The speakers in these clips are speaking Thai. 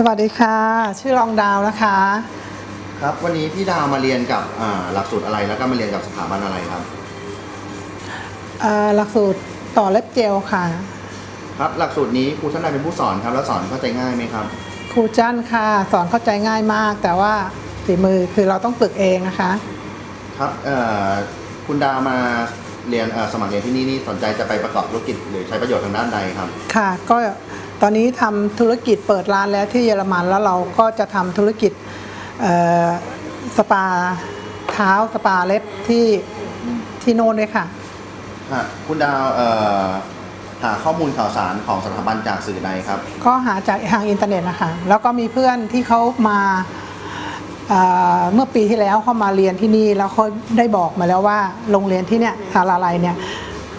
สวัสดีค่ะ ชื่อรองดาวนะคะ ครับวันนี้พี่ดาวมาเรียนกับอ่าหลักสูตรอะไรแล้วก็มาเรียนกับสถาบันอะไรครับ เอ่อหลักสูตรต่อเล็บเจลค่ะ ครับหลักสูตรนี้ครูท่านใดเป็นผู้สอนครับ แล้วสอนเข้าใจง่ายไหมครับ ครูจันค่ะ สอนเข้าใจง่ายมาก แต่ว่าฝีมือคือเราต้องฝึกเองนะคะ ครับเอ่อคุณดาวมา เรียนเอ่อสมัครเรียนที่นี่นี่สนใจจะไปประกอบธุรกิจหรือใช้ประโยชน์ทางด้านใดครับ ค่ะก็ตอนนี้ทำธุรกิจเปิดร้านแล้วที่เยอรมันแล้วเราก็จะทำธุรกิจเอ่อสปาเท้าสปาเล็บที่ที่โน่นด้วยค่ะ ฮะคุณดาวเอ่อหาข้อมูลข่าวสารของสถาบันจากสื่อใดครับ ก็หาจากทางอินเทอร์เน็ตนะคะ แล้วก็มีเพื่อนที่เขามา เอ่อเมื่อปีที่แล้วเขามาเรียนที่นี่แล้วเขาได้บอกมาแล้วว่าโรงเรียนที่เนี่ยทาราลัยเนี่ย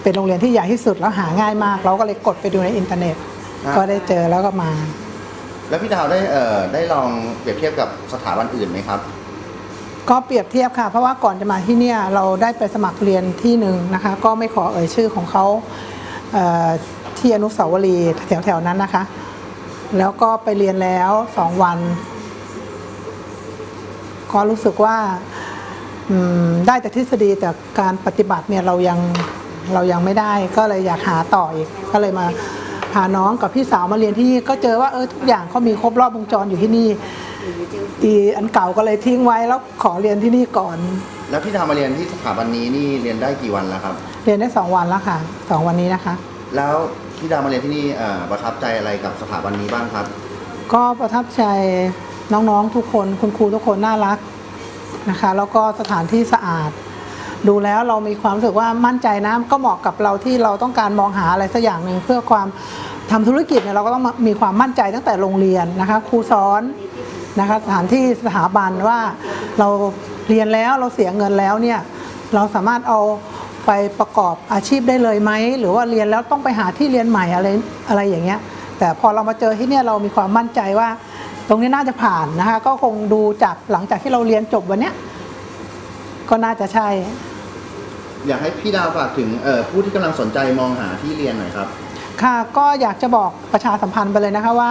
เป็นโรงเรียนที่ใหญ่ที่สุดแล้วหาง่ายมาก เราก็เลยกดไปดูในอินเทอร์เน็ตครับก็ได้เจอแล้วก็มา แล้วพี่ดาวได้เอ่อได้ลองเปรียบเทียบกับสถาบันอื่นไหมครับ ก็เปรียบเทียบค่ะ เพราะว่าก่อนจะมาที่เนี่ยเราได้ไปสมัครเรียนที่หนึ่งนะคะ ก็ไม่ขอเอ่ยชื่อของเขาเอ่อที่อนุสาวรีย์แถวๆนั้นนะคะ แล้วก็ไปเรียนแล้วสองวัน ก็รู้สึกว่าอืมได้แต่ทฤษฎีแต่การปฏิบัติเนี่ยเรายังเรายังไม่ได้ ก็เลยอยากหาต่ออีกก็เลยมาพาน้องกับพี่สาวมาเรียนที่นี่ก็เจอว่าเออทุกอย่างเขามีครบรอบวงจรอยู่ที่นี่อีอันเก่าก็เลยทิ้งไว้แล้วขอเรียนที่นี่ก่อน แล้วพี่ดาวมาเรียนที่สถาบันนี้นี่เรียนได้กี่วันแล้วครับ เรียนได้สองวันแล้วค่ะสองวันนี้นะคะ แล้วพี่ดาวมาเรียนที่นี่เอ่อประทับใจอะไรกับสถาบันนี้บ้างครับ ก็ประทับใจ น้องๆทุกคนคุณครูทุกคนน่ารักนะคะ แล้วก็สถานที่สะอาด ดูแล้วเรามีความรู้สึกว่ามั่นใจนะก็เหมาะกับเราที่เราต้องการมองหาอะไรสักอย่างหนึ่งเพื่อความทำธุรกิจเนี่ยเราก็ต้องมีความมั่นใจตั้งแต่โรงเรียนนะคะครูสอนนะคะสถานที่สถาบันว่าเราเรียนแล้วเราเสียเงินแล้วเนี่ยเราสามารถเอาไปประกอบอาชีพได้เลยไหมหรือว่าเรียนแล้วต้องไปหาที่เรียนใหม่อะไรอะไรอย่างเงี้ยแต่พอเรามาเจอที่เนี่ยเรามีความมั่นใจว่า ตรงนี้น่าจะผ่านนะคะ ก็คงดูจากหลังจากที่เราเรียนจบวันเนี้ยก็น่าจะใช่ อยากให้พี่ดาวฝากถึงเอ่อผู้ที่กำลังสนใจมองหาที่เรียนหน่อยครับ ค่ะก็อยากจะบอกประชาสัมพันธ์ไปเลยนะคะว่า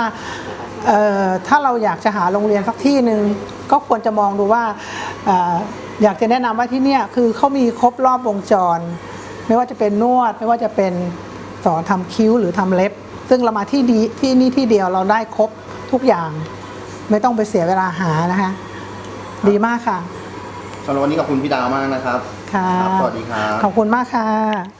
เอ่อถ้าเราอยากจะหาโรงเรียนสักที่หนึ่งก็ควรจะมองดูว่าเอ่ออยากจะแนะนำว่าที่เนี่ยคือเขามีครบรอบวงจร ไม่ว่าจะเป็นนวด ไม่ว่าจะเป็นสอนทำคิ้วหรือทำเล็บ ซึ่งเรามาที่ดีที่นี่ที่เดียวเราได้ครบทุกอย่าง ไม่ต้องไปเสียเวลาหานะคะ ดีมากค่ะสำหรับวันนี้ขอบคุณพี่ดาวมากนะครับค่ะ ครับสวัสดีครับ ขอบคุณมากค่ะ